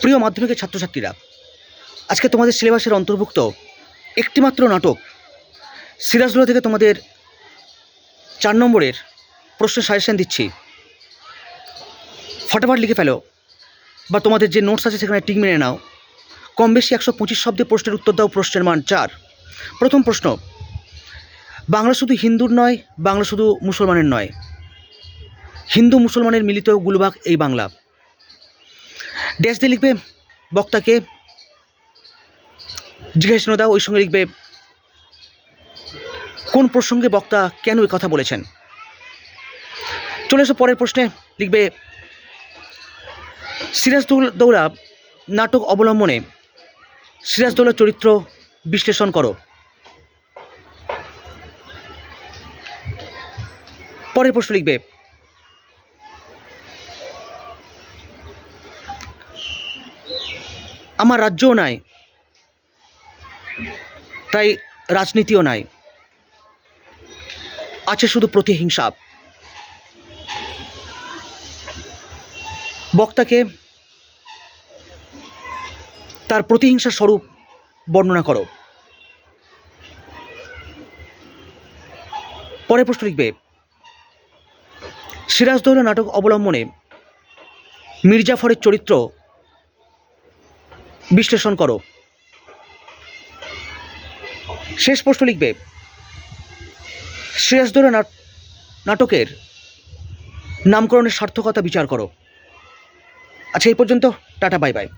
প্রিয় মাধ্যমিকের ছাত্রছাত্রীরা, আজকে তোমাদের সিলেবাসের অন্তর্ভুক্ত একটিমাত্র নাটক সিরাজদৌলা থেকে তোমাদের চার নম্বরের প্রশ্ন সাজেশন দিচ্ছি। ফটাফট লিখে ফেলো বা তোমাদের যে নোটস আছে সেখানে টিক মেনে নাও। কম বেশি একশো পঁচিশ শব্দে প্রশ্নের উত্তর দাও, প্রশ্নের মান চার। প্রথম প্রশ্ন, বাংলা শুধু হিন্দুর নয়, বাংলা শুধু মুসলমানের নয়। হিন্দু মুসলমানের মিলিত গুলবাগ এই বাংলা। ড্যাশ দিয়ে লিখবে বক্তাকে। জিজ্ঞাসা দাও, ওই সঙ্গে লিখবে, কোন প্রসঙ্গে বক্তা কেন এই কথা বলেছেন? চলে এসো পরের প্রশ্নে, লিখবে, সিরাজদৌলা নাটক অবলম্বনে সিরাজদৌলার চরিত্র বিশ্লেষণ করো। পরের প্রশ্ন লিখবে আমার রাজ্যও নাই, তাই রাজনীতিও নাই। আছে শুধু প্রতিহিংসা। বক্তাকে তার প্রতিহিংসার স্বরূপ বর্ণনা করো। পরে প্রশ্ন লিখবে, সিরাজদৌলা নাটক অবলম্বনে মির্জাফরের চরিত্র বিশ্লেষণ করো। শেষ প্রশ্ন লিখবে, শ্রেয়াস নাট- নাটকের নামকরণের সার্থকতা বিচার করো। আচ্ছা এই পর্যন্ত, টাটা, বাই বাই।